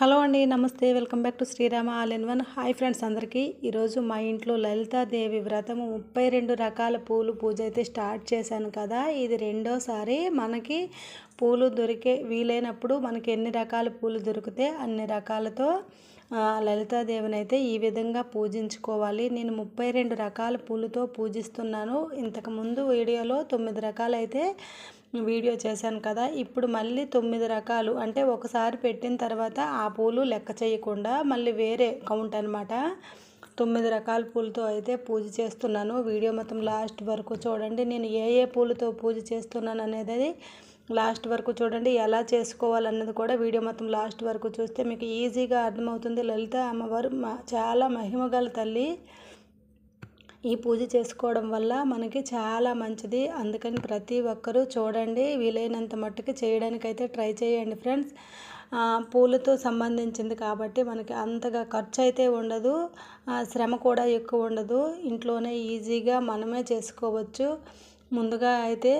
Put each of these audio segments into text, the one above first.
Hello అండి నమస్తే. Welcome back to Srirama all in one. Hi friends అందరికీ. ఈరోజు మా ఇంట్లో లలితాదేవి వ్రతము ముప్పై రెండు రకాల పూలు పూజ అయితే స్టార్ట్ చేశాను కదా. ఇది రెండోసారి మనకి పూలు దొరికే వీలైనప్పుడు మనకి ఎన్ని రకాల పూలు దొరికితే అన్ని రకాలతో లలితాదేవిని అయితే ఈ విధంగా పూజించుకోవాలి. నేను ముప్పై రెండు రకాల పూలతో పూజిస్తున్నాను. ఇంతకుముందు వీడియోలో తొమ్మిది రకాలైతే వీడియో చేశాను కదా ఇప్పుడు మళ్ళీ తొమ్మిది రకాలు. అంటే ఒకసారి పెట్టిన తర్వాత ఆ పూలు లెక్క చేయకుండా మళ్ళీ వేరే కౌంట్ అనమాట తొమ్మిది రకాల పూలతో అయితే పూజ చేస్తున్నాను. వీడియో మొత్తం లాస్ట్ వరకు చూడండి. నేను ఏ ఏ పూలతో పూజ చేస్తున్నాను అనేది లాస్ట్ వరకు చూడండి. ఎలా చేసుకోవాలన్నది కూడా వీడియో మొత్తం లాస్ట్ వరకు చూస్తే మీకు ఈజీగా అర్థమవుతుంది. లలిత అమ్మవారు చాలా మహిమగల తల్లి. ఈ పూజ చేసుకోవడం వల్ల మనకి చాలా మంచిది. అందుకని ప్రతి ఒక్కరూ చూడండి వీలైనంత మట్టుకు చేయడానికైతే ట్రై చేయండి ఫ్రెండ్స్. పూలతో సంబంధించింది కాబట్టి మనకి అంతగా ఖర్చు అయితే ఉండదు శ్రమ కూడా ఎక్కువ ఉండదు. ఇంట్లోనే ఈజీగా మనమే చేసుకోవచ్చు. ముందుగా అయితే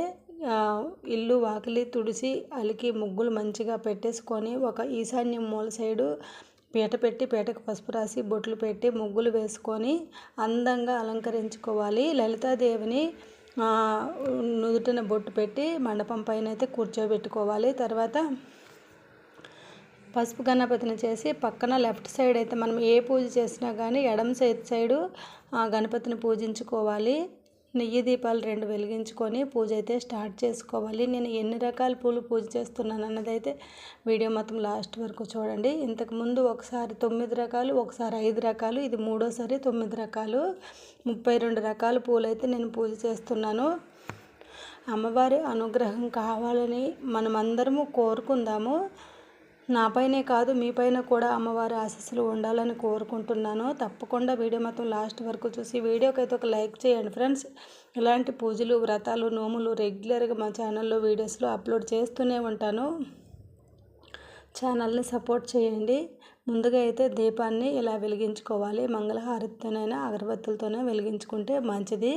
ఇల్లు వాకిలి తుడిసి అలికి ముగ్గులు మంచిగా పెట్టేసుకొని ఒక ఈశాన్యం మూల సైడు పీట పెట్టి పీటకు పసుపు రాసి బొట్లు పెట్టి ముగ్గులు వేసుకొని అందంగా అలంకరించుకోవాలి. లలితాదేవిని నుదుటిన బొట్టు పెట్టి మండపం పైన అయితే కూర్చోబెట్టుకోవాలి. తర్వాత పసుపు గణపతిని చేసి పక్కన లెఫ్ట్ సైడ్ అయితే మనం ఏ పూజ చేసినా కానీ ఎడమ సైడ్ సైడు ఆ గణపతిని పూజించుకోవాలి. నెయ్యి దీపాలు రెండు వెలిగించుకొని పూజ అయితే స్టార్ట్ చేసుకోవాలి. నేను ఎన్ని రకాల పూలు పూజ చేస్తున్నాను అన్నదైతే వీడియో మొత్తం లాస్ట్ వరకు చూడండి. ఇంతకు ముందు ఒకసారి తొమ్మిది రకాలు ఒకసారి ఐదు రకాలు ఇది మూడోసారి తొమ్మిది రకాలు ముప్పై రెండు రకాల పూలు అయితే నేను పూజ చేస్తున్నాను. అమ్మవారి అనుగ్రహం కావాలని మనమందరము కోరుకుందాము. నాపైనే కాదు మీపైన కూడా అమ్మవారి ఆశీస్సులు ఉండాలని కోరుకుంటున్నాను. తప్పకుండా వీడియో మొత్తం లాస్ట్ వరకు చూసి వీడియోకి అయితే ఒక లైక్ చేయండి ఫ్రెండ్స్. ఇలాంటి పూజలు వ్రతాలు నోములు రెగ్యులర్గా మా ఛానల్లో వీడియోస్లో అప్లోడ్ చేస్తూనే ఉంటాను. ఛానల్ని సపోర్ట్ చేయండి. ముందుగా అయితే దీపాన్ని ఇలా వెలిగించుకోవాలి మంగళహారతితోనైనా అగరబత్తులతోనే వెలిగించుకుంటే మంచిది.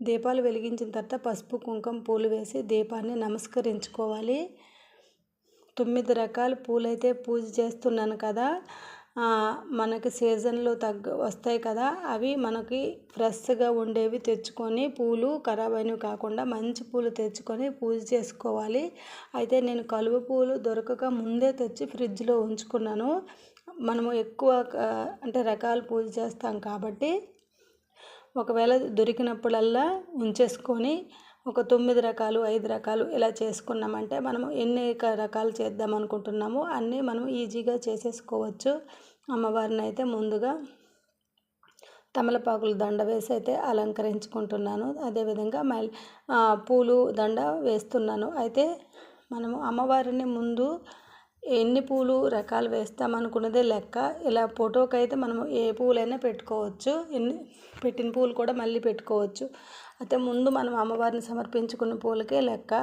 దీపాలు వెలిగించిన తర్వాత పసుపు కుంకుమ పూలు వేసి దీపాన్ని నమస్కరించుకోవాలి. తొమ్మిది రకాల పూలైతే పూజ చేస్తున్నాను కదా. మనకి సీజన్లో తగ్గ వస్తాయి కదా. అవి మనకి ఫ్రెష్గా ఉండేవి తెచ్చుకొని పూలు ఖరాబ్ అయినవి కాకుండా మంచి పూలు తెచ్చుకొని పూజ చేసుకోవాలి. అయితే నేను కలువ పూలు దొరకక ముందే తెచ్చి ఫ్రిడ్జ్లో ఉంచుకున్నాను. మనము ఎక్కువ అంటే రకాలు పూజ చేస్తాం కాబట్టి ఒకవేళ దొరికినప్పుడల్లా ఉంచేసుకొని ఒక తొమ్మిది రకాలు ఐదు రకాలు ఇలా చేసుకున్నామంటే మనం ఎన్ని రకాలు చేద్దాం అనుకుంటున్నామో అన్నీ మనం ఈజీగా చేసేసుకోవచ్చు. అమ్మవారిని అయితే ముందుగా తమలపాకులు దండ వేసి అయితే అలంకరించుకుంటున్నాను. అదేవిధంగా మళ్ళీ పూలు దండ వేస్తున్నాను. అయితే మనము అమ్మవారిని ముందు ఎన్ని పూలు రకాలు వేస్తామనుకున్నదే లెక్క. ఇలా ఫోటోకి అయితే మనము ఏ పూలైనా పెట్టుకోవచ్చు. ఎన్ని పెట్టిన పూలు కూడా మళ్ళీ పెట్టుకోవచ్చు. అయితే ముందు మనం అమ్మవారిని సమర్పించుకున్న పూలకే లెక్క.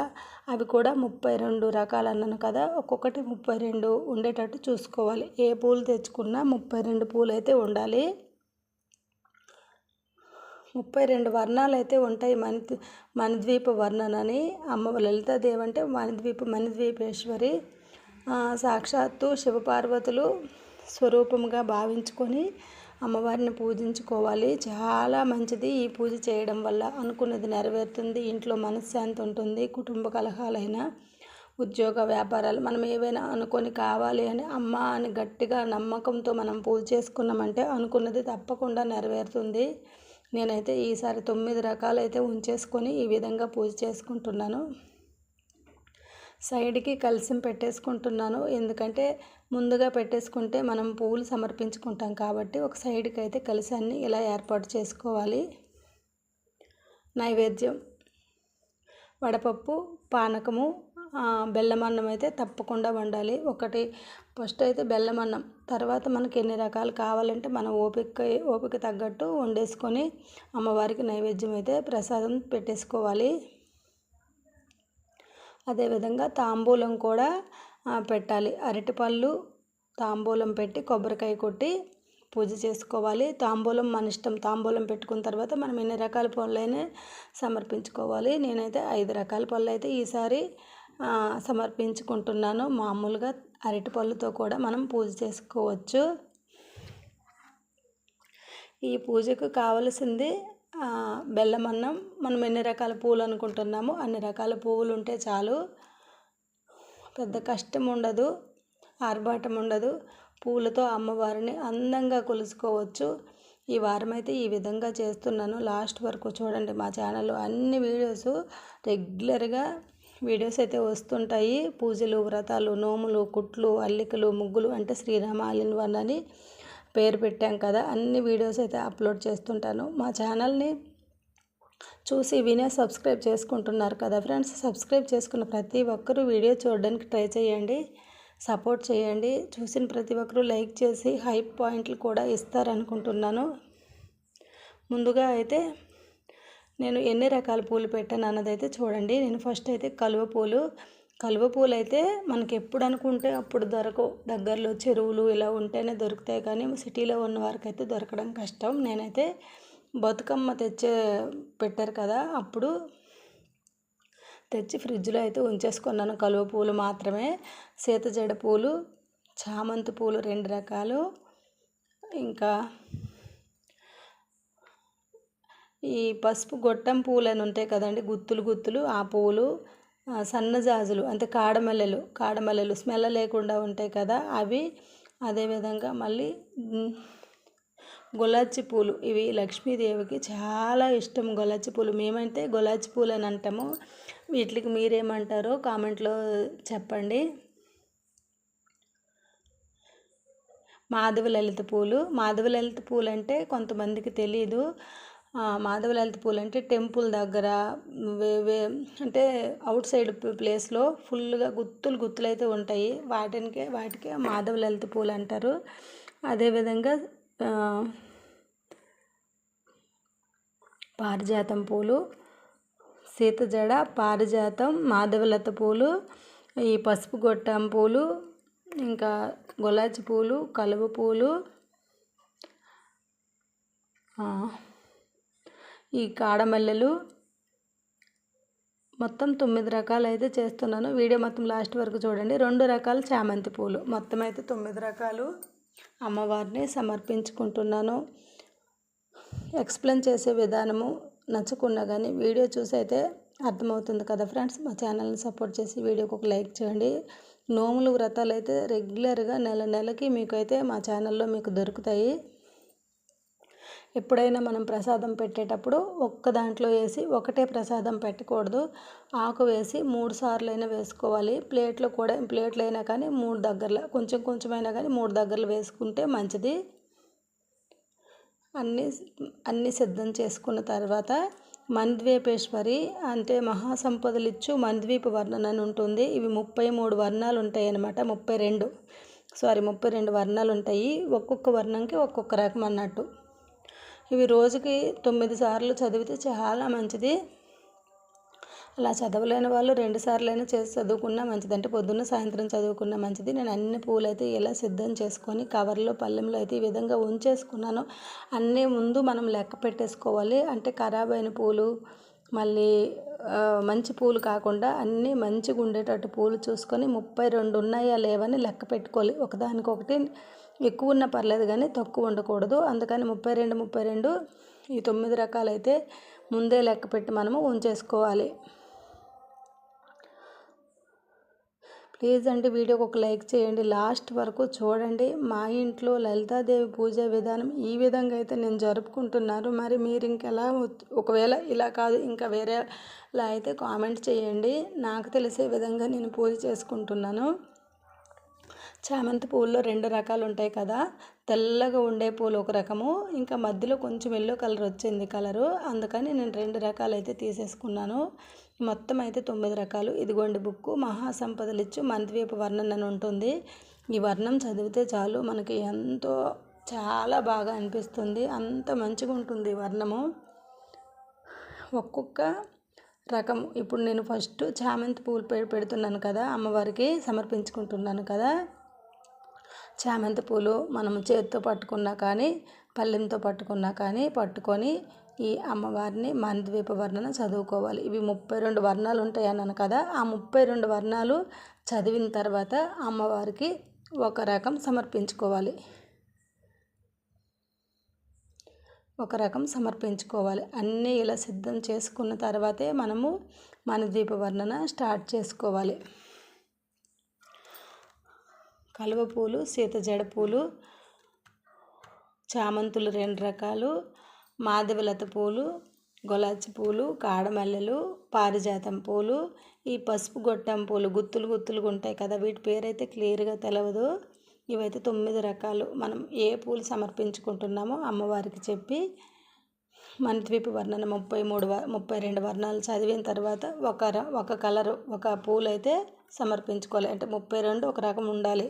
అవి కూడా ముప్పై రెండు రకాలు అన్నాను కదా. ఒక్కొక్కటి ముప్పై రెండు ఉండేటట్టు చూసుకోవాలి. ఏ పూలు తెచ్చుకున్నా ముప్పై రెండు పూలు అయితే ఉండాలి. ముప్పై రెండు వర్ణాలు అయితే ఉంటాయి. మణి మణిద్వీప వర్ణనని. అమ్మ లలితాదేవి అంటే మణిద్వీప మణిద్వీపేశ్వరి. సాక్షాత్తు శివపార్వతులు స్వరూపంగా భావించుకొని అమ్మవారిని పూజించుకోవాలి. చాలా మంచిది ఈ పూజ చేయడం వల్ల. అనుకున్నది నెరవేరుతుంది. ఇంట్లో మనశ్శాంతి ఉంటుంది. కుటుంబ కలహాలైనా ఉద్యోగ వ్యాపారాలు మనం ఏవైనా అనుకొని కావాలి అని అమ్మ అని గట్టిగా నమ్మకంతో మనం పూజ చేసుకున్నామంటే అనుకున్నది తప్పకుండా నెరవేరుతుంది. నేనైతే ఈసారి తొమ్మిది రకాలు అయితే ఉంచేసుకొని ఈ విధంగా పూజ చేసుకుంటున్నాను. సైడ్కి కలిసి పెట్టేసుకుంటున్నాను. ఎందుకంటే ముందుగా పెట్టేసుకుంటే మనం పువ్వులు సమర్పించుకుంటాం కాబట్టి ఒక సైడ్కి అయితే కలిసాన్ని ఇలా ఏర్పాటు చేసుకోవాలి. నైవేద్యం. వడపప్పు పానకము బెల్లమన్నం బెల్లం అన్నం అయితే తప్పకుండా వండాలి. ఒకటి ఫస్ట్ అయితే బెల్లం అన్నం. తర్వాత మనకి ఎన్ని రకాలు కావాలంటే మన ఓపిక ఓపిక తగ్గట్టు వండేసుకొని అమ్మవారికి నైవేద్యం అయితే ప్రసాదం పెట్టేసుకోవాలి. అదేవిధంగా తాంబూలం కూడా పెట్టాలి. అరటిపళ్ళు తాంబూలం పెట్టి కొబ్బరికాయ కొట్టి పూజ చేసుకోవాలి. తాంబూలం మన ఇష్టం. తాంబూలం పెట్టుకున్న తర్వాత మనం ఎన్ని రకాల పళ్ళైనా సమర్పించుకోవాలి. నేనైతే ఐదు రకాల పళ్ళు అయితే ఈసారి సమర్పించుకుంటున్నాను. మామూలుగా అరటి పళ్ళుతో కూడా మనం పూజ చేసుకోవచ్చు. ఈ పూజకు కావలసింది బెల్లం అన్నం మనం ఎన్ని రకాల పువ్వులు అనుకుంటున్నామో అన్ని రకాల పువ్వులు ఉంటే చాలు. పెద్ద కష్టం ఉండదు ఆర్భాటం ఉండదు. పూలతో అమ్మవారిని అందంగా కొలుసుకోవచ్చు. ఈ వారం అయితే ఈ విధంగా చేస్తున్నాను. లాస్ట్ వరకు చూడండి మా ఛానల్లో అన్ని వీడియోస్ రెగ్యులర్గా వీడియోస్ అయితే వస్తుంటాయి. పూజలు వ్రతాలు నోములు కుట్లు అల్లికలు ముగ్గులు అంటే శ్రీరామ వన్ అని పేరు పెట్టాం కదా అన్ని వీడియోస్ అయితే అప్లోడ్ చేస్తుంటాను. మా ఛానల్ని చూసి వినే సబ్స్క్రైబ్ చేసుకుంటున్నారు కదా ఫ్రెండ్స్ సబ్స్క్రైబ్ చేసుకున్న ప్రతి ఒక్కరూ వీడియో చూడడానికి ట్రై చేయండి సపోర్ట్ చేయండి. చూసిన ప్రతి ఒక్కరూ లైక్ చేసి హైప్ పాయింట్లు కూడా ఇస్తారనుకుంటున్నాను. ముందుగా అయితే నేను ఎన్ని రకాల పూలు పెట్టాను అన్నదైతే చూడండి. నేను ఫస్ట్ అయితే కలువ పూలు కలువ పూలు అయితే మనకి ఎప్పుడు అనుకుంటే అప్పుడు దొరకవు దగ్గరలో చెరువులు ఇలా ఉంటేనే దొరుకుతాయి కానీ సిటీలో ఉన్న వారికి అయితే దొరకడం కష్టం. నేనైతే బతుకమ్మ తెచ్చే పెట్టారు కదా అప్పుడు తెచ్చి ఫ్రిడ్జ్లో అయితే ఉంచేసుకున్నాను. కలువ పూలు మాత్రమే. సీతజడ పూలు చామంతి పూలు రెండు రకాలు. ఇంకా ఈ పసుపు గొట్టం పూలు అని ఉంటాయి కదండి గుత్తులు గుత్తులు ఆ పూలు సన్నజాజులు అంటే కాడమల్లెలు కాడమల్లెలు స్మెల్ లేకుండా ఉంటాయి కదా అవి అదేవిధంగా మళ్ళీ గులాచి పూలు. ఇవి లక్ష్మీదేవికి చాలా ఇష్టం గులాచి పూలు. మేమంటే గులాచి పూలు అని అంటాము. వీటికి మీరేమంటారో కామెంట్లో చెప్పండి. మాధవ లలిత పూలు. మాధవ లలిత పూలు అంటే కొంతమందికి తెలియదు ఆ, మాధవ లలిత పూలు అంటే టెంపుల్ దగ్గర వే వే అంటే అవుట్ సైడ్ ప్లేస్లో ఫుల్గా గుత్తులు గుత్తులు అయితే ఉంటాయి. వాటికే వాటికే మాధవ లలిత పూలు అంటారు. అదేవిధంగా పారిజాతం పూలు సీతజడ పారిజాతం మాధవలత పూలు ఈ పసుపు గొట్టం పూలు ఇంకా గులాచి పూలు కలువ పూలు ఈ కాడమల్లెలు మొత్తం తొమ్మిది రకాలు అయితే చేస్తున్నాను. వీడియో మొత్తం లాస్ట్ వరకు చూడండి. రెండు రకాల చామంతి పూలు. మొత్తం అయితే తొమ్మిది రకాలు అమ్మవారిని సమర్పించుకుంటున్నాను. ఎక్స్ప్లెయిన్ చేసే విధానము నచ్చకున్నా కానీ వీడియో చూసి అయితే అర్థమవుతుంది కదా ఫ్రెండ్స్. మా ఛానల్ని సపోర్ట్ చేసి వీడియోకి ఒక లైక్ చేయండి. నోములు వ్రతాలు అయితే రెగ్యులర్గా నెల నెలకి మీకు అయితే మా ఛానల్లో మీకు దొరుకుతాయి. ఎప్పుడైనా మనం ప్రసాదం పెట్టేటప్పుడు ఒక్క దాంట్లో వేసి ఒకటే ప్రసాదం పెట్టకూడదు. ఆకు వేసి మూడు సార్లు అయినా వేసుకోవాలి. ప్లేట్లో కూడా ప్లేట్లు అయినా కానీ మూడు దగ్గరలో కొంచెం కొంచెమైనా కానీ మూడు దగ్గరలు వేసుకుంటే మంచిది. అన్నీ అన్నీ సిద్ధం చేసుకున్న తర్వాత మంద్వీపేశ్వరి అంటే మహాసంపదలు ఇచ్చు మంద్వీప వర్ణన అని ఉంటుంది. ఇవి ముప్పై మూడు వర్ణాలు ఉంటాయి అన్నమాట ముప్పై రెండు సారీ ముప్పై రెండు వర్ణాలు ఉంటాయి. ఒక్కొక్క వర్ణంకి ఒక్కొక్క రకం అన్నట్టు. ఇవి రోజుకి తొమ్మిది సార్లు చదివితే చాలా మంచిది. అలా చదవలేని వాళ్ళు రెండు సార్లైనా చేసి చదువుకున్నా మంచిది. అంటే పొద్దున్న సాయంత్రం చదువుకున్నా మంచిది. నేను అన్ని పూలు అయితే ఇలా సిద్ధం చేసుకొని కవర్లో పళ్ళెంలో అయితే ఈ విధంగా ఉంచేసుకున్నాను. అన్నీ ముందు మనం లెక్క పెట్టేసుకోవాలి. అంటే ఖరాబ్ అయిన పూలు మళ్ళీ మంచి పూలు కాకుండా అన్నీ మంచిగా ఉండేటట్టు పూలు చూసుకొని ముప్పై రెండు ఉన్నాయా లేవని లెక్క పెట్టుకోవాలి. ఒకదానికొకటి ఎక్కువ ఉన్నా పర్లేదు కానీ తక్కువ ఉండకూడదు. అందుకని ముప్పై రెండు ముప్పై రెండు ఈ తొమ్మిది రకాలైతే ముందే లెక్క పెట్టి మనము ఉంచేసుకోవాలి. ప్లీజ్ అండి వీడియోకి ఒక లైక్ చేయండి. లాస్ట్ వరకు చూడండి. మా ఇంట్లో లలితాదేవి పూజ విధానం ఈ విధంగా అయితే నేను జరుపుకుంటున్నాను. మరి మీరు ఇంకెలా ఒకవేళ ఇలా కాదు ఇంకా వేరేలా అయితే కామెంట్ చేయండి. నాకు తెలిసే విధంగా నేను పూజ చేసుకుంటున్నాను. చామంతి పూల్లో రెండు రకాలు ఉంటాయి కదా. తెల్లగా ఉండే పూలు ఒక రకము ఇంకా మధ్యలో కొంచెం ఎల్లో కలర్ వచ్చింది కలరు. అందుకని నేను రెండు రకాలు అయితే తీసేసుకున్నాను. మొత్తం అయితే తొమ్మిది రకాలు. ఇదిగోండి బుక్ మహాసంపదలిచ్చు ఇచ్చు మంత్వీప వర్ణన అని ఉంటుంది. ఈ వర్ణం చదివితే చాలు మనకి ఎంతో చాలా బాగా అనిపిస్తుంది. అంత మంచిగా ఉంటుంది ఈ వర్ణము. ఒక్కొక్క రకం. ఇప్పుడు నేను ఫస్ట్ చామంతి పూలు పెడుతున్నాను కదా అమ్మవారికి సమర్పించుకుంటున్నాను కదా. చామంతి పూలు మనం చేతితో పట్టుకున్నా కానీ పల్లెంతో పట్టుకున్నా కానీ పట్టుకొని ఈ అమ్మవారిని మంద్వీప వర్ణన చదువుకోవాలి. ఇవి ముప్పై రెండు వర్ణాలు ఉంటాయి అన్నాను కదా ఆ ముప్పై రెండు వర్ణాలు చదివిన తర్వాత అమ్మవారికి ఒక రకం సమర్పించుకోవాలి. ఒక రకం సమర్పించుకోవాలి. అన్నీ ఇలా సిద్ధం చేసుకున్న తర్వాతే మనము మన దీప వర్ణన స్టార్ట్ చేసుకోవాలి. కలువ పూలు సీత జడ పూలు చామంతులు రెండు రకాలు మాధవలత పూలు గులాచి పూలు కాడమల్లెలు పారిజాతం పూలు ఈ పసుపు గొట్టం పూలు గుత్తులు గుత్తులుగా ఉంటాయి కదా వీటి పేరైతే క్లియర్గా తెలవదు. ఇవైతే తొమ్మిది రకాలు. మనం ఏ పూలు సమర్పించుకుంటున్నామో అమ్మవారికి చెప్పి మంత్రిపు వర్ణన ముప్పై మూడు ముప్పై రెండు వర్ణాలు చదివిన తర్వాత ఒక ఒక కలరు ఒక పూలు అయితే సమర్పించుకోవాలి. అంటే ముప్పై రెండు ఒక రకం ఉండాలి.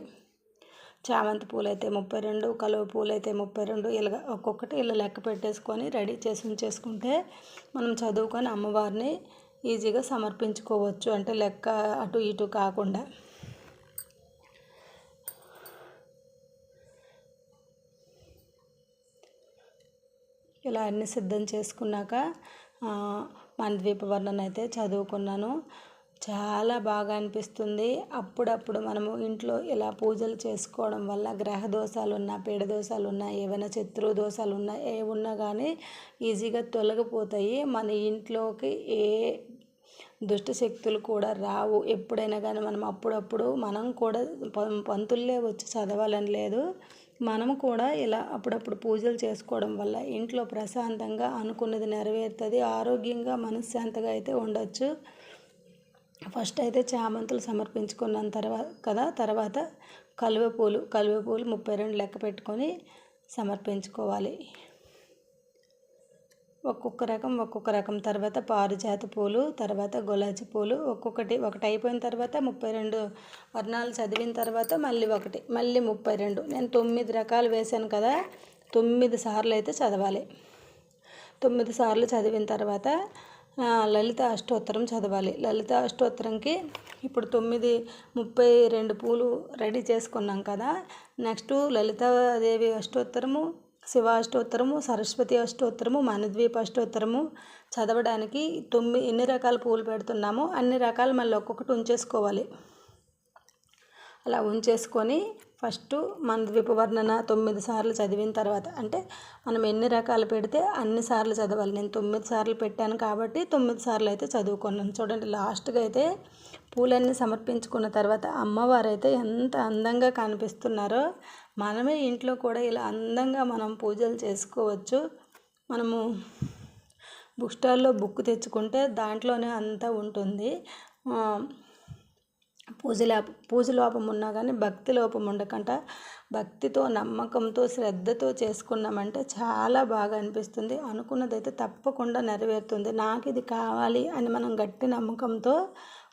చామంతి పూలు అయితే ముప్పై రెండు కలువ పూలు అయితే ముప్పై రెండు ఇలా ఒక్కొక్కటి ఇలా లెక్క పెట్టేసుకొని రెడీ చేసి ఉంచేసుకుంటే మనం చదువుకొని అమ్మవారిని ఈజీగా సమర్పించుకోవచ్చు. అంటే లెక్క అటు ఇటు కాకుండా. ఇలా అన్నీ సిద్ధం చేసుకున్నాక మన ద్వీపవర్ణన అయితే చదువుకున్నాను. చాలా బాగా అనిపిస్తుంది. అప్పుడప్పుడు మనము ఇంట్లో ఇలా పూజలు చేసుకోవడం వల్ల గ్రహ దోషాలు ఉన్నా పీడ దోషాలు ఉన్నా ఏవైనా శత్రు దోషాలు ఉన్నా ఏ ఉన్నా కానీ ఈజీగా తొలగిపోతాయి. మన ఇంట్లోకి ఏ దుష్ట శక్తులు కూడా రావు. ఎప్పుడైనా కానీ మనం అప్పుడప్పుడు మనం కూడా పంతుల్లే వచ్చి చదవాలని లేదు. మనము కూడా ఇలా అప్పుడప్పుడు పూజలు చేసుకోవడం వల్ల ఇంట్లో ప్రశాంతంగా అనుకున్నది నెరవేరుతుంది. ఆరోగ్యంగా మనశ్శాంతగా అయితే ఉండొచ్చు. ఫస్ట్ అయితే చామంతులు సమర్పించుకున్న తర్వాత కదా? తర్వాత కలువపూలు కలువపూలు ముప్పై రెండు లెక్క పెట్టుకొని సమర్పించుకోవాలి. ఒక్కొక్క రకం ఒక్కొక్క రకం. తర్వాత పారిజాత పూలు తర్వాత గులాబీ పూలు ఒక్కొక్కటి. ఒకటి అయిపోయిన తర్వాత ముప్పై రెండు వర్ణాలు చదివిన తర్వాత మళ్ళీ ఒకటి. మళ్ళీ ముప్పై రెండు. నేను తొమ్మిది రకాలు వేశాను కదా? తొమ్మిది సార్లు అయితే చదవాలి. తొమ్మిది సార్లు చదివిన తర్వాత లలిత అష్టోత్తరం చదవాలి. లలిత అష్టోత్తరంకి ఇప్పుడు తొమ్మిది ముప్పై రెండు పూలు రెడీ చేసుకున్నాం కదా. నెక్స్ట్ లలితాదేవి అష్టోత్తరము శివ అష్టోత్తరము సరస్వతి అష్టోత్తరము మనద్వీప అష్టోత్తరము చదవడానికి తొమ్మిది ఎన్ని రకాల పూలు పెడుతున్నామో అన్ని రకాలు మళ్ళీ ఒక్కొక్కటి ఉంచేసుకోవాలి. అలా ఉంచేసుకొని ఫస్ట్ మన ద్విపవర్ణన తొమ్మిది సార్లు చదివిన తర్వాత అంటే మనం ఎన్ని రకాలు పెడితే అన్ని సార్లు చదవాలి. నేను తొమ్మిది సార్లు పెట్టాను కాబట్టి తొమ్మిది సార్లు అయితే చదువుకున్నాను. చూడండి లాస్ట్గా అయితే పూలన్నీ సమర్పించుకున్న తర్వాత అమ్మవారు అయితే ఎంత అందంగా కనిపిస్తున్నారో మనమే ఇంట్లో కూడా ఇలా అందంగా మనం పూజలు చేసుకోవచ్చు. మనము బుక్ స్టాల్లో బుక్ తెచ్చుకుంటే దాంట్లోనే అంతా ఉంటుంది. పూజ పూజ లోపం ఉన్నా కానీ భక్తి లోపం ఉండకుండా భక్తితో నమ్మకంతో శ్రద్ధతో చేసుకున్నామంటే చాలా బాగా అనిపిస్తుంది. అనుకున్నదైతే తప్పకుండా నెరవేరుతుంది. నాకు ఇది కావాలి అని మనం గట్టి నమ్మకంతో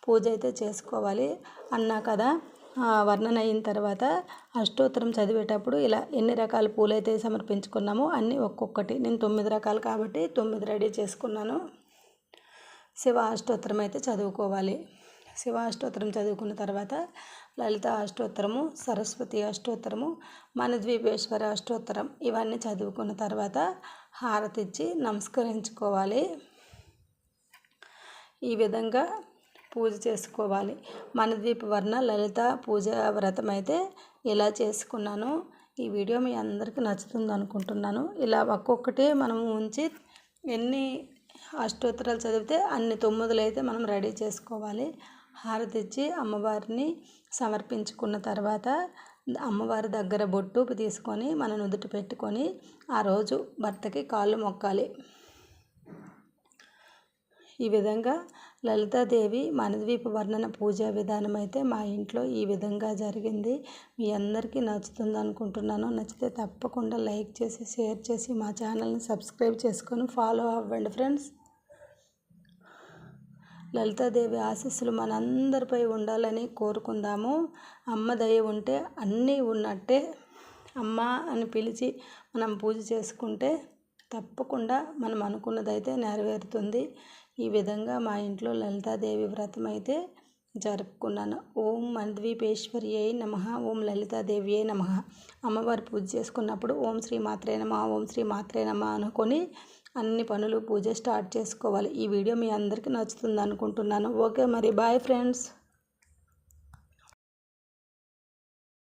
పూజ అయితే చేసుకోవాలి అన్నా కదా. వర్ణన అయిన తర్వాత అష్టోత్తరం చదివేటప్పుడు ఇలా ఎన్ని రకాల పూలైతే సమర్పించుకున్నామో అన్నీ ఒక్కొక్కటి. నేను తొమ్మిది రకాలు కాబట్టి తొమ్మిది రెడీ చేసుకున్నాను. శివ అష్టోత్తరం అయితే చదువుకోవాలి. శివ అష్టోత్తరం చదువుకున్న తర్వాత లలిత అష్టోత్తరము సరస్వతి అష్టోత్తరము మనద్వీపేశ్వర అష్టోత్తరం ఇవన్నీ చదువుకున్న తర్వాత హారతి ఇచ్చి నమస్కరించుకోవాలి. ఈ విధంగా పూజ చేసుకోవాలి. మనద్వీప వర్ణ లలిత పూజ వ్రతం అయితే ఇలా చేసుకున్నాను. ఈ వీడియో మీ అందరికీ నచ్చుతుంది అనుకుంటున్నాను. ఇలా ఒక్కొక్కటి మనం ఉంచి ఎన్ని అష్టోత్తరాలు చదివితే అన్ని తొమ్మిదిలు అయితే మనం రెడీ చేసుకోవాలి. హారతి ఇచ్చి అమ్మవారిని సమర్పించుకున్న తర్వాత అమ్మవారి దగ్గర బొట్టు తీసుకొని మన నుదుటి పెట్టుకొని ఆ రోజు భర్తకి కాళ్ళు మొక్కాలి. ఈ విధంగా లలితాదేవి మనద్వీప వర్ణన పూజా విధానం అయితే మా ఇంట్లో ఈ విధంగా జరిగింది. మీ అందరికీ నచ్చుతుంది అనుకుంటున్నాను. నచ్చితే తప్పకుండా లైక్ చేసి షేర్ చేసి మా ఛానల్ని సబ్స్క్రైబ్ చేసుకొని ఫాలో అవ్వండి ఫ్రెండ్స్. లలితాదేవి ఆశీస్సులు మనందరిపై ఉండాలని కోరుకుందాము. అమ్మ దయ ఉంటే అన్నీ ఉన్నట్టే. అమ్మ అని పిలిచి మనం పూజ చేసుకుంటే తప్పకుండా మనం అనుకున్నదైతే నెరవేరుతుంది. ఈ విధంగా మా ఇంట్లో లలితాదేవి వ్రతం అయితే జరుపుకున్నాను. ఓం మంద్వీపేశ్వరి అయి నమ. ఓం లలితాదేవి అయి నమ. అమ్మవారి పూజ చేసుకున్నప్పుడు ఓం శ్రీ మాత్రే నమ ఓం శ్రీ మాత్రే నమ అనుకొని అన్ని పనులు పూజ స్టార్ట్ చేసుకోవాలి. ఈ వీడియో మీ అందరికీ నచ్చుతుంది అనుకుంటున్నాను. ఓకే మరి బాయ్ ఫ్రెండ్స్.